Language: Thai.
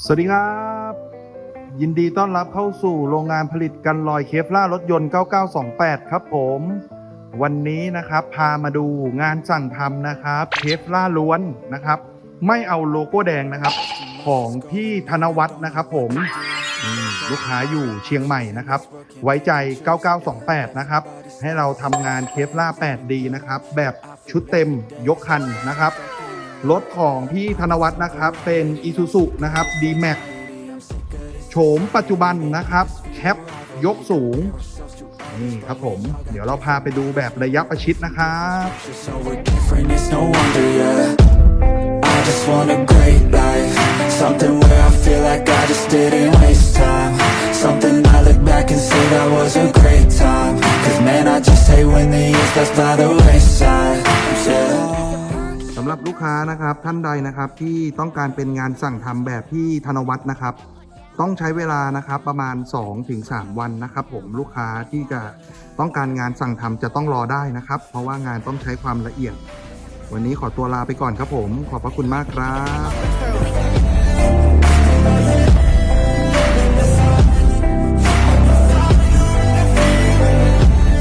สวัสดีครับ ยินดีต้อนรับเข้าสู่โรงงานผลิตกันลอยเคฟล่ารถยนต์ 9928 ครับผม วันนี้นะครับพามาดูงานสั่งทำนะครับเคฟล่าล้วนนะครับ ไม่เอาโลโก้แดงนะครับ ของพี่ธนวัฒน์นะครับผมลูกค้าอยู่เชียงใหม่นะครับ ไว้ใจ 9928 นะครับ ให้เราทำงานเคฟล่า 8D นะครับ แบบชุดเต็มยกคันนะครับ รถของพี่ธนวัฒน์นะครับ เป็นอิซูซูนะครับดีแม็กโฉมปัจจุบันนะครับ แคปยกสูง นี่ครับผม เดี๋ยวเราพาไปดูแบบระยะประชิดนะครับ ลูกค้านะครับท่านใดนะครับที่ต้องการเป็นงานสั่งทำแบบที่ธนวัฒน์นะครับ ต้องใช้เวลานะครับประมาณ 2-3 วันนะครับ ผมลูกค้าที่จะต้องการงานสั่งทำจะต้องรอได้นะครับ เพราะว่างานต้องใช้ความละเอียด วันนี้ขอตัวลาไปก่อนครับผม ขอบพระคุณมากครับ